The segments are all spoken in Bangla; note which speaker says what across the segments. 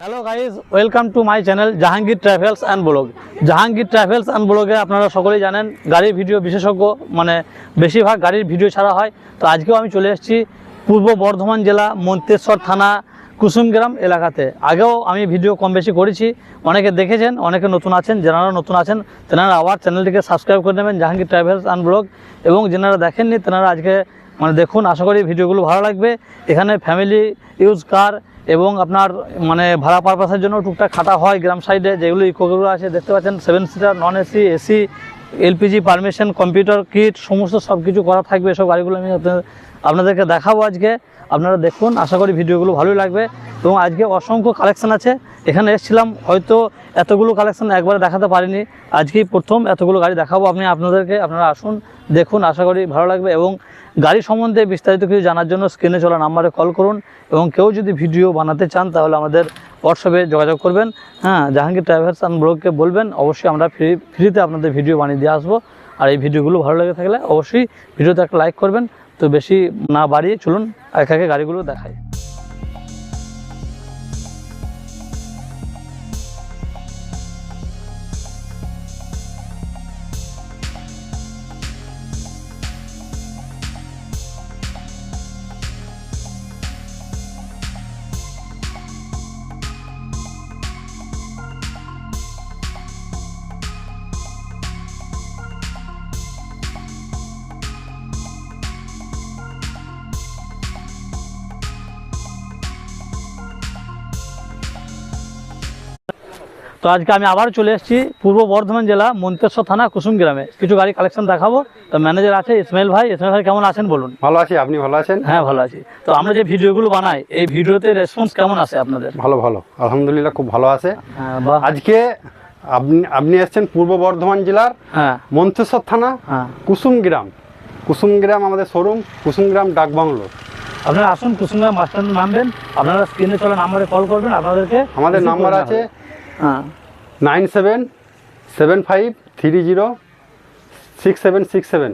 Speaker 1: Hello guys welcome to my channel Jahangir travels and blog Jahangir travels and ব্লগে আপনারা সকলেই জানেন, গাড়ির ভিডিও বিশেষজ্ঞ মানে বেশিরভাগ গাড়ির ভিডিও ছাড়া হয়। তো আজকেও আমি চলে এসেছি পূর্ব বর্ধমান জেলা, মন্তেশ্বর থানা, কুসুমগ্রাম এলাকাতে। আগেও আমি ভিডিও কম বেশি করেছি। অনেকে দেখেছেন, অনেকে নতুন আছেন, যারা নতুন আছেন, তেনারা আবার চ্যানেলটিকে সাবস্ক্রাইব করে নেবেন জাহাঙ্গীর ট্রাভেলস অ্যান্ড ব্লগ এবং যেনারা দেখেননি, তেনারা আজকে মানে দেখুন, আশা করি ভিডিওগুলো ভালো লাগবে। এখানে ফ্যামিলি ইউজ কার এবং আপনার মানে ভাড়া পারপাসের জন্য টুকটাক খাটা হয় গ্রাম সাইডে যেগুলো ইকোগুলো আছে, দেখতে পাচ্ছেন seven seater non AC AC LPG permission computer kit সমস্ত সব কিছু করা থাকবে এসব গাড়িগুলো আমি আপনাদের, আপনাদেরকে দেখাবো আজকে। আপনারা দেখুন, আশা করি ভিডিওগুলো ভালোই লাগবে। এবং আজকে অসংখ্য কালেকশন আছে। এখানে এসেছিলাম, হয়তো এতগুলো কালেকশন একবারে দেখাতে পারিনি। আজকেই প্রথম এতগুলো গাড়ি দেখাবো আপনি আপনাদেরকে। আপনারা আসুন, দেখুন, আশা করি ভালো লাগবে। এবং গাড়ি সম্বন্ধে বিস্তারিত কিছু জানার জন্য স্ক্রিনে চলা নাম্বারে কল করুন এবং কেউ যদি ভিডিও বানাতে চান, তাহলে আমাদের হোয়াটসঅ্যাপে যোগাযোগ করবেন। হ্যাঁ জাহাঙ্গীর ট্রাভেলস অ্যান্ড ব্লগকে বলবেন, অবশ্যই আমরা ফ্রি ফ্রিতে আপনাদের ভিডিও বানিয়ে দিয়ে আসব। আর এই ভিডিওগুলো ভালো লেগে থাকলে অবশ্যই ভিডিওতে একটা লাইক করবেন। তো বেশি না বাড়িয়ে চলুন এক একে গাড়িগুলো দেখাই। তো আজকে আমি আবার চলে এসেছি পূর্ব বর্ধমান জেলা মন্তেশ্বর থানা কুসুম গ্রামে। কিছু গাড়ি কালেকশন দেখাবো। তো ম্যানেজার আছে ইসমাইল ভাই। ইসমাইল ভাই কেমন আছেন বলুন?
Speaker 2: ভালো আছি। আপনি ভালো আছেন?
Speaker 1: হ্যাঁ ভালো আছি। তো আমরা যে ভিডিওগুলো বানাই এই ভিডিওতে রেসপন্স কেমন আসে আপনাদের?
Speaker 2: ভালো ভালো। আলহামদুলিল্লাহ খুব ভালো আছে।
Speaker 1: হ্যাঁ
Speaker 2: আজকে আপনি আপনি এসেছেন পূর্ব বর্ধমান জেলার
Speaker 1: হ্যাঁ।
Speaker 2: মন্তেশ্বর থানা
Speaker 1: হ্যাঁ।
Speaker 2: কুসুম গ্রাম। কুসুম গ্রাম আমাদের শোরুম কুসুম গ্রাম ডাকবাংলো
Speaker 1: আপনারা আসুন কুসুমগ্রাম বাস স্ট্যান্ড নামবেন। আপনারা স্ক্রিনে চলা নাম্বারে কল করবেন। আপনাদেরকে
Speaker 2: আমাদের নাম্বার আছে nine seven seven five three zero six seven six seven.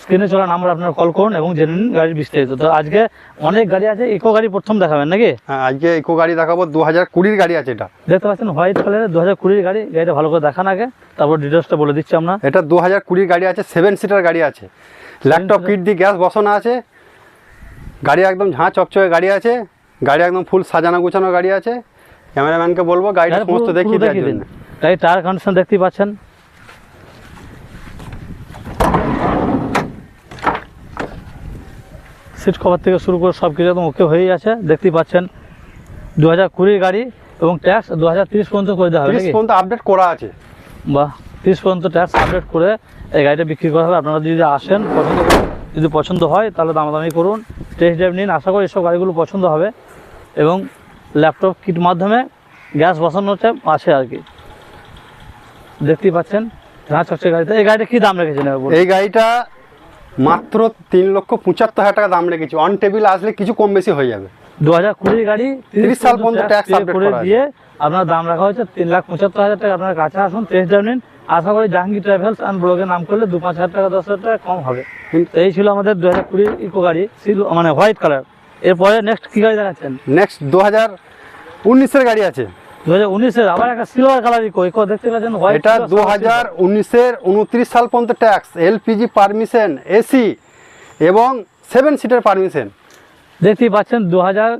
Speaker 1: স্ক্রিনে চলা নাম্বার আপনার কল করুন এবং জেনে নিন গাড়ির বিস্তারিত। তো আজকে অনেক গাড়ি আছে ইকো গাড়ি প্রথম দেখাবেন নাকি?
Speaker 2: হ্যাঁ আজকে ইকো গাড়ি দেখাবো দু হাজার কুড়ির গাড়ি আছে এটা।
Speaker 1: দেখতে পাচ্ছেন হোয়াইট কালারের দু হাজার কুড়ির গাড়ি গাড়িটা ভালো করে দেখান আগে তারপর ডিটেলসটা বলে দিচ্ছি আমরা।
Speaker 2: এটা দু হাজার কুড়ির গাড়ি আছে সেভেন সিটার গাড়ি আছে। ল্যাপটপ কিট দিয়ে গ্যাস বসানো আছে গাড়ি একদম ঝাঁ চকচকে গাড়ি আছে গাড়ি একদম ফুল সাজানো গুছানো গাড়ি আছে। ক্যামেরাম্যানকে বলব গাড়িটা
Speaker 1: গাড়ি
Speaker 2: সমস্ত দেখিয়ে দেওয়ার জন্য।
Speaker 1: গাড়ির টায়ার কন্ডিশন দেখতেই পাচ্ছেন? সিট কভার থেকে শুরু করে সব কিছু একদম ওকে হয়েই আছে। দেখতেই পাচ্ছেন দু হাজার কুড়ির গাড়ি এবং ট্যাক্স দু হাজার তিরিশ পর্যন্ত করে দেওয়া হবে
Speaker 2: পর্যন্ত আপডেট করা আছে।
Speaker 1: বাহ তিরিশ পর্যন্ত ট্যাক্স আপডেট করে এই গাড়িটা বিক্রি করা হবে। আপনারা যদি আসেন পছন্দ যদি পছন্দ হয় তাহলে দামাদামি করুন। টেস্ট ড্রাইভ নিন। আশা করি এসব গাড়িগুলো পছন্দ হবে। এবং ল্যাপটপ কিট মাধ্যমে গ্যাস বসানো হচ্ছে আছে আর কি। দেখতেই পাচ্ছেন চকচকে গাড়িতে। এই গাড়িটা কী দাম রেখেছেন
Speaker 2: এই গাড়িটা মাত্র তিন লক্ষ পঁচাত্তর হাজার টাকা দাম রেখেছি। অন টেবিল আসলে কিছু কম বেশি হয়ে যাবে।
Speaker 1: দু হাজার কুড়ির গাড়ি
Speaker 2: 30 সাল পর্যন্ত update
Speaker 1: করে দিয়ে আপনার দাম রাখা হয়েছে তিন লাখ পঁচাত্তর হাজার টাকা। আপনার কাছে আসুন টেস্ট ড্রাইভ নিন। আশা করি জাহাঙ্গীর ট্রাভেলস অ্যান্ড ব্লগের নাম করলে দু পাঁচ হাজার টাকা দশ হাজার টাকা কম হবে।
Speaker 2: কিন্তু
Speaker 1: এই ছিল আমাদের দু হাজার কুড়ির ইকো গাড়ি। ছিল মানে হোয়াইট কালার এরপরে নেক্সট কী গাড়ি দেখাচ্ছেন?
Speaker 2: নেক্সট দু হাজার উনিশের গাড়ি আছে।
Speaker 1: দু হাজার উনিশের আবার একটা সিলভার কালার ইকো ইকো দেখতে পাচ্ছেন
Speaker 2: এটা দু হাজার উনিশের উনত্রিশ সাল পর্যন্ত ট্যাক্স এলপিজি পারমিশন এসি এবং সেভেন সিটের পারমিশন
Speaker 1: দেখতেই পাচ্ছেন দু হাজার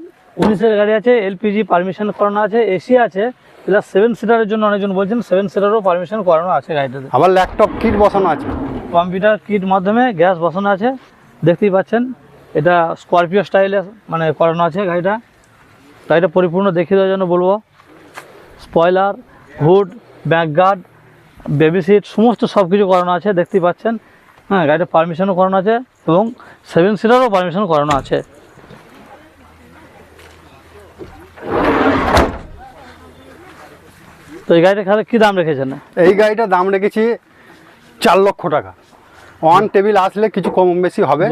Speaker 1: উনিশের গাড়ি আছে এলপিজি পারমিশন করানো আছে এসি আছে প্লাস সেভেন সিটারের জন্য অনেকজন বলছেন সেভেন সিটারও পারমিশন করানো আছে গাড়িটাতে।
Speaker 2: আবার ল্যাপটপ কিট বসানো আছে।
Speaker 1: কম্পিউটার কিট মাধ্যমে গ্যাস বসানো আছে দেখতেই পাচ্ছেন। এটা স্করপিও স্টাইলে মানে করানো আছে গাড়িটা। গাড়িটা পরিপূর্ণ দেখিয়ে দেওয়ার জন্য বলব। Spoiler hood backguard baby seat সমস্ত সব কিছু করানো আছে, দেখতেই পাচ্ছেন। হ্যাঁ গাড়িটা পারমিশনও করানো আছে এবং সেভেন সিটারও পারমিশন করানো আছে। তো এই গাড়িটা খালে কী দাম রেখেছেন?
Speaker 2: এই গাড়িটা দাম রেখেছি চার লক্ষ টাকা। অন টেবিল আসলে কিছু কম বেশি হবে।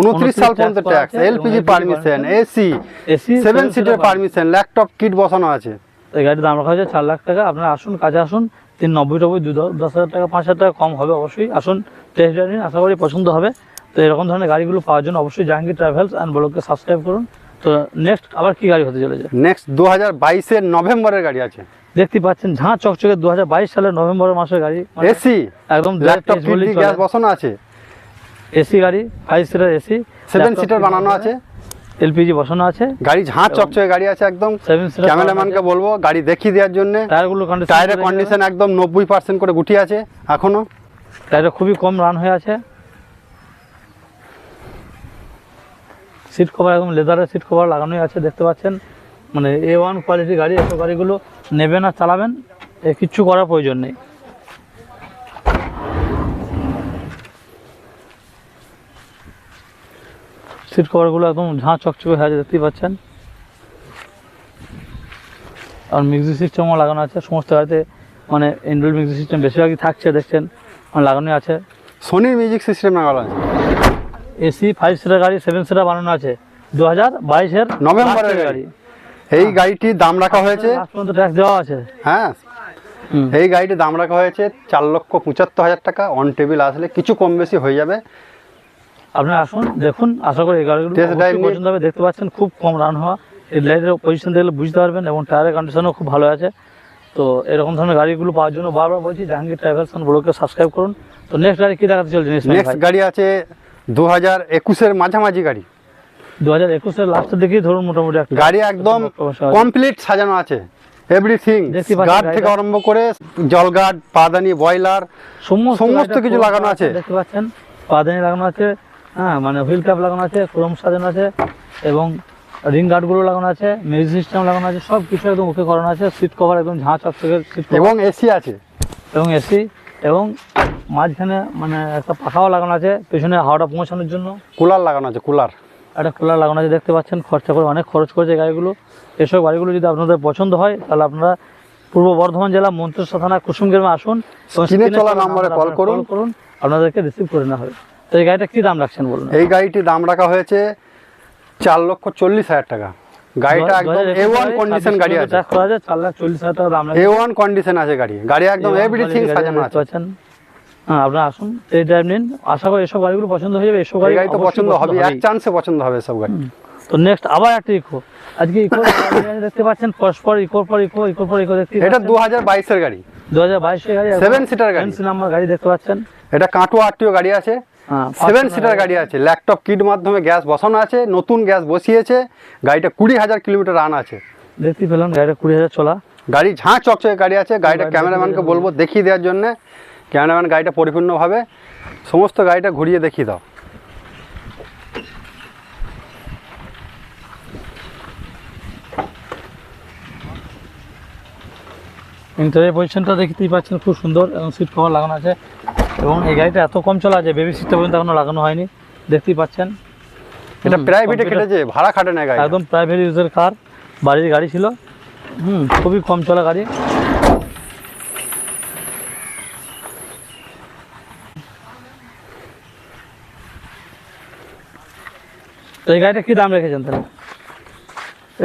Speaker 2: উনত্রিশ সাল পর্যন্ত tax LPG permission AC
Speaker 1: AC
Speaker 2: seven সিটের পারমিশন ল্যাপটপ কিট বসানো আছে।
Speaker 1: এই গাড়ির দাম রাখা হয়েছে চার লাখ টাকা। আপনারা আসুন কাজে আসুন। তিন নব্বই টব্বই দু দশ দশ হাজার টাকা পাঁচ হাজার টাকা কম হবে অবশ্যই। আসুন টেস্ট ড্রাইভ নিন আশা করি পছন্দ হবে। তো এরকম ধরনের গাড়িগুলো পাওয়ার জন্য অবশ্যই জাহাঙ্গীর ট্রাভেলস অ্যান্ড ব্লগকে সাবস্ক্রাইব করুন। তো নেক্সট আবার কি গাড়ি হতে চলেছে?
Speaker 2: নেক্সট দু হাজার বাইশের নভেম্বরের গাড়ি আছে।
Speaker 1: দেখতে পাচ্ছেন ঝাঁ চকচকে দু হাজার বাইশ সালের নভেম্বর মাসের গাড়ি। মানে
Speaker 2: এসি
Speaker 1: একদম
Speaker 2: গ্যাস বসানো আছে।
Speaker 1: এসি গাড়ি five seater AC
Speaker 2: seven seater বানানো আছে।
Speaker 1: এলপিজি বসানো আছে।
Speaker 2: গাড়ি ঝাঁ চকচকে গাড়ি আছে একদম।
Speaker 1: সেভেন সিটার
Speaker 2: ক্যামেরাম্যানকে বলব গাড়ি দেখিয়ে দেওয়ার জন্য।
Speaker 1: টায়ারগুলো
Speaker 2: টায়ারের কন্ডিশন একদম নব্বই পার্সেন্ট করে গুটি আছে এখনও।
Speaker 1: টায়ারে খুবই কম রান হয়ে আছে। সিট কভার একদম লেদারের সিট কভার লাগানোই আছে দেখতে পাচ্ছেন। মানে এ ওয়ান কোয়ালিটির গাড়ি এসব গাড়িগুলো নেবেন আর চালাবেন এ কিচ্ছু করার প্রয়োজন নেই। সিট কভারগুলো একদম ঝাঁ চকচকে হয়ে দেখতেই পাচ্ছেন। আর মিউজিক সিস্টেমও লাগানো আছে সমস্ত গাড়িতে মানে ইনডোর মিউজিক সিস্টেম বেশিরভাগই থাকছে দেখছেন মানে লাগানোই আছে।
Speaker 2: সোনির মিউজিক সিস্টেম লাগানো আছে।
Speaker 1: এসি ফাইভ সিটার গাড়ি সেভেন সিটার বানানো আছে দু হাজার বাইশের
Speaker 2: নভেম্বরের গাড়ি। এই গাড়িটির দাম রাখা হয়েছে?
Speaker 1: ট্যাক্স দেওয়া আছে।
Speaker 2: হ্যাঁ। এই গাড়িটির দাম রাখা হয়েছে চার লক্ষ পঁচাত্তর হাজার টাকা। অন টেবিল আসলে কিছু কম বেশি হয়ে যাবে।
Speaker 1: আপনি আসুন দেখুন আশা করি এই গাড়িগুলো পছন্দ হবে। দেখতে পাচ্ছেন খুব কম রান হওয়া। এই লাইটের পজিশন দেখলে বুঝতে পারবেন এবং টায়ারের কন্ডিশনও খুব ভালো আছে। তো এরকম ধরনের গাড়িগুলো পাওয়ার জন্য বারবার বলছি জাহাঙ্গীর ট্রাভেলস ব্লগকে সাবস্ক্রাইব করুন। তো নেক্সট গাড়ি কী দেখাতে চলছে?
Speaker 2: নেক্সট গাড়ি আছে দু হাজার একুশের মাঝামাঝি গাড়ি।
Speaker 1: দু হাজার একুশের লাস্টের দিকেই ধরুন মোটামুটি একটা
Speaker 2: গাড়ি একদম কমপ্লিট সাজানো আছে। এভরিথিং গার্ড থেকে আরম্ভ করে জল গার্ড পাদানি বয়লার
Speaker 1: সমস্ত
Speaker 2: কিছু লাগানো আছে।
Speaker 1: দেখতে পাচ্ছেন? পাদানি লাগানো আছে হ্যাঁ মানে হুইল ক্যাপ লাগানো আছে ক্রোম সাজানো আছে এবং রিং গার্ডগুলো লাগানো আছে মিউজিক সিস্টেম লাগানো আছে সব কিছু একদম ওকে করানো আছে সিট কভার একদম ঝাঁ চকচকে সিট
Speaker 2: এবং এসি আছে।
Speaker 1: এবং এসি এবং মাঝখানে মানে একটা পাখাও লাগানো আছে পেছনে হাওয়াটা পৌঁছানোর জন্য।
Speaker 2: কুলার লাগানো আছে কুলার
Speaker 1: একটা কুলার লাগানো আছে দেখতে পাচ্ছেন খরচা করে অনেক খরচ করেছে গাড়িগুলো এসব গাড়িগুলো যদি আপনাদের পছন্দ হয় তাহলে আপনারা পূর্ব বর্ধমান জেলা মন্ত্রিসভা থানা কুসুমগ্রামে আসুন
Speaker 2: চলা নম্বরে কল করুন।
Speaker 1: করুন আপনাদেরকে রিসিভ করে নেওয়া হবে তো এই গাড়িটা কী দাম রাখছেন বলুন
Speaker 2: এই গাড়িটির দাম রাখা হয়েছে চার লক্ষ চল্লিশ হাজার টাকা গাড়িটা একদম এ ওয়ান কন্ডিশন গাড়ি আছে
Speaker 1: চার লাখ চল্লিশ হাজার টাকা দাম
Speaker 2: এ ওয়ান কন্ডিশন আছে গাড়ি গাড়ি একদম এভরিথিং সাজানো আছে
Speaker 1: হ্যাঁ আপনারা আসুন ড্রাইভ নিন। আশা করি এসব গাড়িগুলো পছন্দ হয়ে যাবে এসব গাড়ি
Speaker 2: তো পছন্দ হবে এক চান্সে পছন্দ হবে সব গাড়ি।
Speaker 1: তো নেক্সট আবার একটা ইকো আজকে ইকো দেখতে পাচ্ছেন পরস্পর ইকোর পর ইকো ইকোর পর ইকো দেখতে
Speaker 2: এটা দু হাজার বাইশের গাড়ি।
Speaker 1: দু হাজার বাইশের গাড়ি
Speaker 2: Seven seater গাড়ি।
Speaker 1: নাম্বার গাড়ি দেখতে পাচ্ছেন।
Speaker 2: এটা কাটুয়া আটটিও গাড়ি আছে।
Speaker 1: হ্যাঁ
Speaker 2: সেভেন সিটার গাড়ি। আছে। ল্যাপটপ কিট মাধ্যমে গ্যাস বসানো আছে নতুন গ্যাস বসিয়েছে। গাড়িটা কুড়ি হাজার কিলোমিটার রান আছে।
Speaker 1: দেখতে পেলাম গাড়িটা কুড়ি হাজার চলা।
Speaker 2: গাড়ি ঝাঁ চকচকে গাড়ি আছে। গাড়িটা ক্যামেরাম্যানকে বলব দেখিয়ে দেওয়ার জন্য। ক্যামেরাম্যান গাড়িটা পরিপূর্ণভাবে সমস্ত গাড়িটা ঘুরিয়ে দেখিয়ে দাও।
Speaker 1: ইন্টারিয়ার পজিশনটা দেখতেই পাচ্ছেন খুব সুন্দর এবং সিট কভার লাগানো আছে। এবং এই গাড়িটা এত কম চলা আছে বেবি সিটটা পর্যন্ত এখনও লাগানো হয়নি দেখতেই পাচ্ছেন।
Speaker 2: এটা প্রাইভেটে কেটেছে ভাড়া খাটে না গাড়ি
Speaker 1: একদম প্রাইভেট ইউজের কার বাড়ির গাড়ি ছিল। হুম খুবই কম চলা গাড়ি। এই গাড়িটা কি দাম রেখেছেন তাহলে?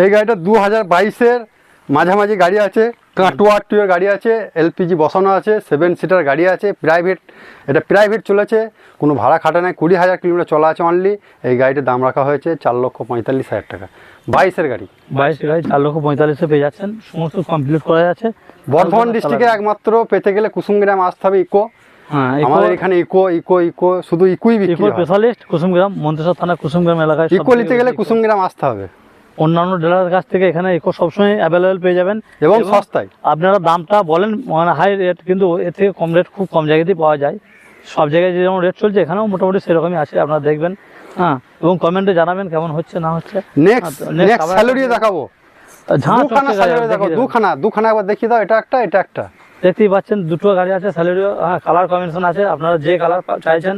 Speaker 2: এই গাড়িটা দু হাজার বাইশের মাঝামাঝি গাড়ি আছে কাটুয়া টুয়ের গাড়ি আছে এলপিজি বসানো আছে সেভেন সিটার গাড়ি আছে প্রাইভেট এটা প্রাইভেট চলেছে কোনো ভাড়া খাটা নেই কুড়ি হাজার কিলোমিটার চলা আছে অনলি এই গাড়িটার দাম রাখা হয়েছে চার লক্ষ পঁয়তাল্লিশ হাজার টাকা। বাইশের গাড়ি।
Speaker 1: বাইশ গাড়ি চার লক্ষ পঁয়তাল্লিশে পেয়ে যাচ্ছেন সমস্ত কমপ্লিট করা যাচ্ছে।
Speaker 2: বর্ধমান ডিস্ট্রিক্টে একমাত্র পেতে গেলে কুসুমগ্রাম আসতে হবে ইকো আমাদের এখানে ইকো ইকো ইকো শুধু ইকোই বিক্রি
Speaker 1: ইকো স্পেশালিস্ট কুসুমগ্রাম মন্ত্রিসভা থানা কুসুমগ্রাম এলাকায়
Speaker 2: ইকো নিতে গেলে কুসুমগ্রাম আসতে হবে।
Speaker 1: অন্যান্য ডিলারের কাছ থেকে এখানে ইকো সবসময় অ্যাভেলেবেল পেয়ে যাবেন।
Speaker 2: এবং সস্তায়।
Speaker 1: আপনারা দামটা বলেন মানে হাই রেট কিন্তু এর থেকে কম রেট খুব কম জায়গাতেই পাওয়া যায়। সব জায়গায় যেমন রেট চলছে এখানেও মোটামুটি সেরকমই আছে আপনারা দেখবেন। হ্যাঁ এবং কমেন্টে জানাবেন কেমন হচ্ছে না হচ্ছে।
Speaker 2: নেক্সট
Speaker 1: হ্যাঁ,
Speaker 2: নেক্সট দেখাবো। দুখানা স্যালারি দেখো দুখানা দুখানা একবার দেখিয়ে দাও এটা একটা এটা একটা।
Speaker 1: দেখতেই পাচ্ছেন দুটো গাড়ি আছে স্যালারিও হ্যাঁ কালার কম্বিনেশন আছে আপনারা যে কালার চাইছেন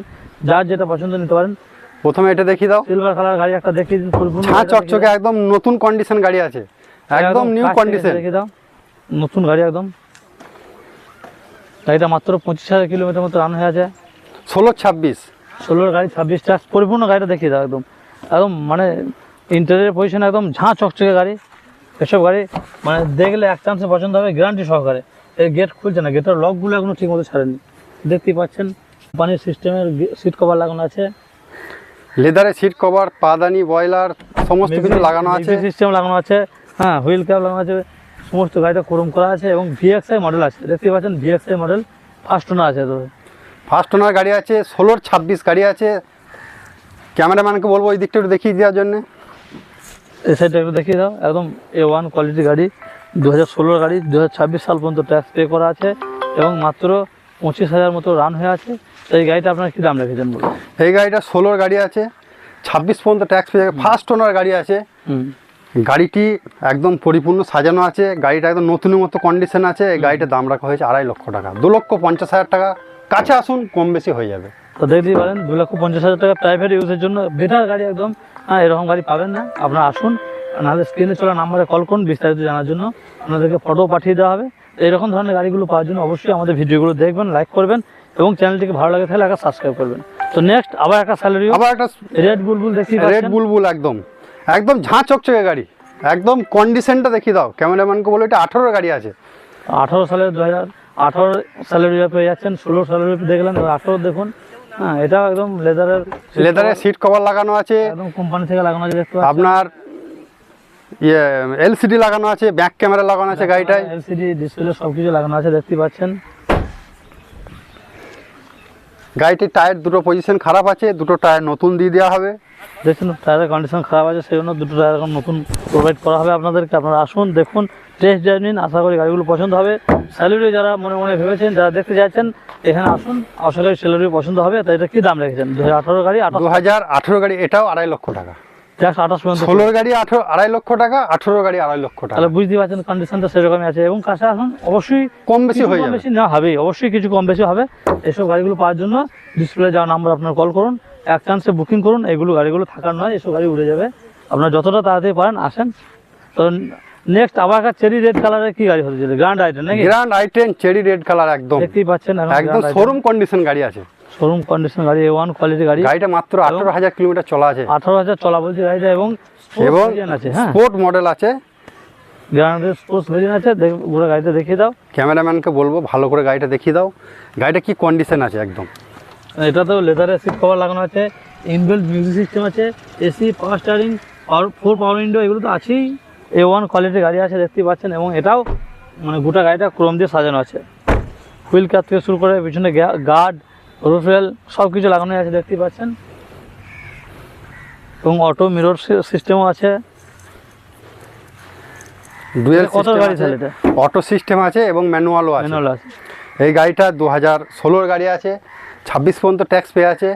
Speaker 1: যার যেটা পছন্দ নিতে পারেন।
Speaker 2: প্রথমে এটা দেখিয়ে দাও।
Speaker 1: সিলভার কালার গাড়ি একটা দেখিয়ে দিন ফুলফুল
Speaker 2: ছাঁ চকচকে একদম নতুন কন্ডিশন গাড়ি আছে। একদম নিউ কন্ডিশন
Speaker 1: দেখিয়ে দাও। নতুন গাড়ি একদম। গাড়িটা মাত্র পঁচিশ হাজার কিলোমিটার মতো রান হয়ে আছে।
Speaker 2: ষোলো ছাব্বিশ।
Speaker 1: ষোলোর গাড়ি ছাব্বিশ ট্যাক্স পরিপূর্ণ গাড়িটা দেখিয়ে দাও একদম। একদম মানে ইন্টারিয়ার পজিশন একদম ঝাঁ চকচকে গাড়ি। এসব গাড়ি মানে দেখলে এক চান্সে পছন্দ হবে গ্যারান্টি সহকারে। এই গেট খুলছে না গেটের লকগুলো এখনও ঠিক মতো ছাড়েনি। দেখতেই পাচ্ছেন কোম্পানির সিস্টেমের সিট কভার লাগানো আছে।
Speaker 2: লেদারের সিট কভার পাদানি বয়লার সমস্ত কিছু লাগানো আছে।
Speaker 1: সিস্টেম লাগানো আছে হ্যাঁ হুইল ক্যাপ লাগানো আছে সমস্ত গাড়িটা ক্রোম করা আছে এবং ভিএক্সআই মডেল আছে। দেখতে পাচ্ছেন ভিএক্সআই মডেল ফার্স্ট ওনার আছে তো
Speaker 2: ফার্স্ট ওনার গাড়ি আছে ষোলোর ছাব্বিশ গাড়ি আছে। ক্যামেরাম্যানকে বলব ওই দিকটা একটু দেখিয়ে দেওয়ার জন্য।
Speaker 1: এই সাইডটা একটু দেখিয়ে দাও একদম এ ওয়ান কোয়ালিটি গাড়ি। দু হাজার ষোলোর গাড়ি দু হাজার ছাব্বিশ সাল পর্যন্ত ট্যাক্স পে করা আছে এবং মাত্র পঁচিশ হাজার মতো রান হয়ে আছে। তো এই গাড়িটা আপনার কী দাম রেখেছেন বলুন?
Speaker 2: এই গাড়িটা ষোলোর গাড়ি আছে ছাব্বিশ পর্যন্ত ট্যাক্স পেয়ে ফার্স্ট ওনার গাড়ি আছে। গাড়িটি একদম পরিপূর্ণ সাজানো আছে গাড়িটা একদম নতুনের মতো কন্ডিশন আছে। এই গাড়িটার দাম রাখা হয়েছে আড়াই লক্ষ টাকা। দু লক্ষ পঞ্চাশ হাজার টাকা। কাছে আসুন কম বেশি হয়ে যাবে।
Speaker 1: তো দেখতেই পারেন দু লক্ষ পঞ্চাশ হাজার টাকা প্রাইভেট ইউজের জন্য। বেটার গাড়ি একদম হ্যাঁ এরকম গাড়ি পাবেন না। আপনারা আসুন নাহলে স্ক্রিনে চলা নাম্বারে কল করুন বিস্তারিত জানার জন্য। আপনাদেরকে ফটো পাঠিয়ে দেওয়া হবে। এরকম ধরনের গাড়িগুলো পাওয়ার জন্য অবশ্যই আমাদের ভিডিওগুলো দেখবেন লাইক করবেন এবং চ্যানেলটিকে ভালো লাগে তাহলে একটা সাবস্ক্রাইব করবেন। তো নেক্সট আবার একটা স্যালারি
Speaker 2: আবার একটা
Speaker 1: রেড বুলবুল দেখি
Speaker 2: রেড বুলবুল একদম। একদম ঝাঁ চকচকে গাড়ি। একদম কন্ডিশনটা দেখিয়ে দাও। ক্যামেরাম্যানকে বলো এটা আঠারোর গাড়ি আছে।
Speaker 1: আঠারো সালের দু হাজার আঠারো স্যালারি পেয়ে যাচ্ছেন ষোলো স্যালারি দেখলেন আঠারো দেখুন। হ্যাঁ এটাও একদম লেদারের
Speaker 2: লেদারের সিট কভার লাগানো আছে।
Speaker 1: একদম কোম্পানি থেকে লাগানো আছে
Speaker 2: আপনার ইয়ে এলসিডি লাগানো আছে ব্যাক ক্যামেরা লাগানো আছে গাড়িটায়।
Speaker 1: এলসিডি ডিসপ্লে সব কিছু লাগানো আছে দেখতে পাচ্ছেন।
Speaker 2: গাড়িটির টায়ার দুটো পজিশন খারাপ আছে দুটো টায়ার নতুন দিয়ে দেওয়া হবে।
Speaker 1: দেখুন টায়ারের কন্ডিশন খারাপ আছে সেই জন্য দুটো টায়ার এখন নতুন প্রোভাইড করা হবে আপনাদেরকে। আপনারা আসুন দেখুন টেস্ট ড্রাইভ নিন আশা করি গাড়িগুলো পছন্দ হবে। স্যালারি যারা মনে মনে ভেবেছেন যারা দেখতে যাচ্ছেন এখানে আসুন। আশা করি স্যালারি পছন্দ হবে তাই এটা কী দাম রেখেছেন? দু হাজার আঠারো গাড়ি
Speaker 2: দু হাজার আঠেরো গাড়ি এটাও আড়াই লক্ষ টাকা।
Speaker 1: একশো আঠাশ পর্যন্ত
Speaker 2: ষোলোর গাড়ি আঠেরো আড়াই লক্ষ টাকা আঠেরো গাড়ি আড়াই লক্ষ টাকা।
Speaker 1: তাহলে বুঝতে পারছেন কন্ডিশনটা সেরকমই আছে। এবং কাছে আসুন অবশ্যই
Speaker 2: কম বেশি হয়ে যাবে।
Speaker 1: বেশি না হবেই অবশ্যই কিছু কম বেশি হবে। এসব গাড়িগুলো পাওয়ার জন্য ডিসপ্লে নাম্বার আপনার কল করুন। এক চান্সে বুকিং করুন এগুলো গাড়িগুলো থাকার নয় এসব গাড়ি উড়ে যাবে। আপনার যতটা তাড়াতাড়ি পারেন আসেন। তো নেক্সট আবার চেরি রেড কালারের কি গাড়ি হতে চলে গ্র্যান্ড আইটেম নাকি?
Speaker 2: Grand i cherry red colour একদম।
Speaker 1: দেখতেই পাচ্ছেন
Speaker 2: একদম শোরুম কন্ডিশন গাড়ি আছে।
Speaker 1: শোরুম কন্ডিশন গাড়ি এ ওয়ান কোয়ালিটি গাড়ি।
Speaker 2: গাড়িটা মাত্র আঠারো হাজার কিলোমিটার চলা আছে।
Speaker 1: আঠারো হাজার চলা বলছে গাড়িটা এবং
Speaker 2: এবং
Speaker 1: আছে হ্যাঁ।
Speaker 2: স্পোর্ট মডেল আছে।
Speaker 1: গ্র্যান্ডের স্পোর্টস ভেরিয়েন্ট আছে পুরো গাড়িটা দেখিয়ে দাও।
Speaker 2: ক্যামেরাম্যানকে বলব ভালো করে গাড়িটা দেখিয়ে দাও। গাড়িটা কি কন্ডিশন আছে একদম?
Speaker 1: এটাতেও লেদারের সিট কভার লাগানো আছে ইনবিল্ট মিউজিক সিস্টেম আছে AC power steering power four power window এগুলো তো আছেই। এ ওয়ান কোয়ালিটির গাড়ি আছে দেখতেই পাচ্ছেন এবং এটাও মানে গোটা গাড়িটা ক্রোম দিয়ে সাজানো আছে। হুইল কাপ থেকে শুরু করে পিছনে গার্ড রুফেল সব কিছু লাগানো আছে দেখতেই পাচ্ছেন? এবং অটো মিরর সিস্টেমও আছে।
Speaker 2: ডুয়েল
Speaker 1: কত গাড়ি ছিল এটা?
Speaker 2: অটো সিস্টেম আছে এবং ম্যানুয়ালও আছে।
Speaker 1: ম্যানুয়াল আছে।
Speaker 2: এই গাড়িটা দু হাজার ষোলোর গাড়ি আছে ছাব্বিশ পর্যন্ত ট্যাক্স পেয়ে আছে।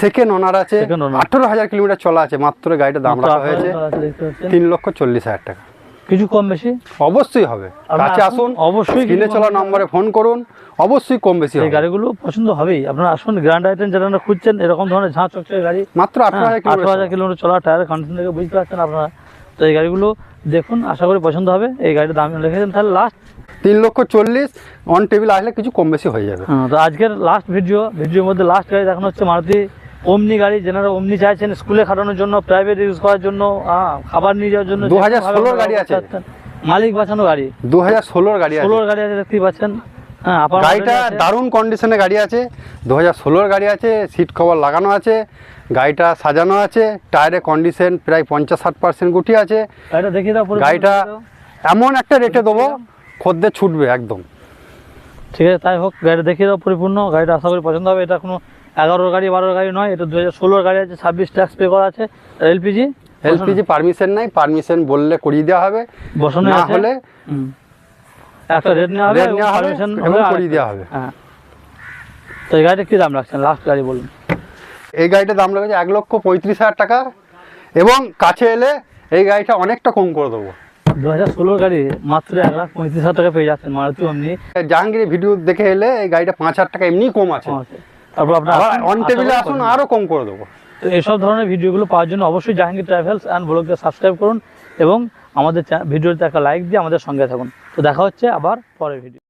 Speaker 2: সেকেন্ড ওনার আছে আঠেরো হাজার কিলোমিটার চলা আছে মাত্র গাড়িটা দাম রাখা হয়েছে
Speaker 1: দেখতে।
Speaker 2: তিন লক্ষ চল্লিশ হাজার টাকা।
Speaker 1: কিছু কম বেশি?
Speaker 2: অবশ্যই হবে। কাছে
Speaker 1: আসুন, অবশ্যই কিছু
Speaker 2: চলা নম্বরে ফোন করুন অবশ্যই কম বেশি
Speaker 1: এই গাড়িগুলো পছন্দ হবেই। আপনারা আসুন গ্র্যান্ড আইটেন যারা আপনারা খুঁজছেন এরকম ধরনের ঝাঁ চকচকে গাড়ি।
Speaker 2: মাত্র আঠারো হাজার
Speaker 1: আঠারো হাজার
Speaker 2: কিলোমিটার
Speaker 1: চলা টায়ারের কন্ডিশন থেকে বুঝতে পারছেন আপনারা। তো এই গাড়িগুলো দেখুন আশা করি পছন্দ হবে। এই গাড়ির দাম রেখেছেন তাহলে লাস্ট
Speaker 2: তিন লক্ষ চল্লিশ অন টেবিল আসলে কিছু কম বেশি হয়ে যাবে।
Speaker 1: তো আজকের লাস্ট ভিডিও ভিডিওর মধ্যে লাস্ট গাড়ি দেখানো হচ্ছে মারুতি ওমনি গাড়ি যেনারা অমনি চাইছেন স্কুলে খাটানোর জন্য প্রাইভেট ইউজ করার জন্য খাবার নিয়ে যাওয়ার জন্য
Speaker 2: 2016
Speaker 1: যেরকমভাবে
Speaker 2: গাড়ি আছে।
Speaker 1: মালিক বাঁচানো গাড়ি।
Speaker 2: দু হাজার ষোলোর গাড়ি
Speaker 1: ষোলোর গাড়ি আছে দেখতেই পাচ্ছেন। হ্যাঁ
Speaker 2: গাড়িটা দারুণ কন্ডিশনে গাড়ি আছে। দু হাজার ষোলোর গাড়ি আছে সিট কভার লাগানো আছে গাড়িটা সাজানো আছে টায়ারের কন্ডিশন প্রায় পঞ্চাশ ষাট পার্সেন্ট গুটি আছে।
Speaker 1: গাড়িটা
Speaker 2: এমন একটা রেটে দেবো খদ্দের ছুটবে একদম।
Speaker 1: ঠিক আছে তাই হোক গাড়িটা দেখিয়ে দাও পরিপূর্ণ। গাড়িটা আশা করি পছন্দ হবে। এটা কোনো এগারোর গাড়ি বারোর গাড়ি নয় এটা দু হাজার গাড়ি আছে ছাব্বিশ ট্যাক্স পে করা আছে এলপিজি।
Speaker 2: এলপিজি পারমিশন নাই পারমিশন বললে করিয়ে দেওয়া হবে
Speaker 1: বসানো
Speaker 2: না হলে।
Speaker 1: একটা রেট নেওয়া হবে
Speaker 2: করিয়ে দেওয়া হবে।
Speaker 1: হ্যাঁ। তো এই গাড়িটা কী দাম রাখছেন? লাস্ট গাড়ি বলুন।
Speaker 2: এই গাড়িটার দাম লেগেছে এক লক্ষ পঁয়ত্রিশ হাজার টাকা এবং কাছে এলে এই গাড়িটা অনেকটা কম করে দেবো।
Speaker 1: দু হাজার ষোলোর গাড়ি মাত্র এক লাখ পঁয়ত্রিশ হাজার টাকা পেয়ে যাচ্ছেন মারুতি অমনি।
Speaker 2: জাহাঙ্গীরের ভিডিও দেখে এলে এই গাড়িটা পাঁচ হাজার টাকা এমনি কম আছে।
Speaker 1: তারপর আপনার
Speaker 2: আবার
Speaker 1: আসুন,
Speaker 2: অন টেবিলে আসুন আরও কম করে দেবো।
Speaker 1: তো এইসব ধরনের ভিডিওগুলো পাওয়ার জন্য অবশ্যই জাহাঙ্গীর ট্রাভেলস অ্যান্ড ব্লগকে সাবস্ক্রাইব করুন এবং আমাদের ভিডিওতে একটা লাইক দিয়ে আমাদের সঙ্গে থাকুন। তো দেখা হচ্ছে আবার পরের ভিডিও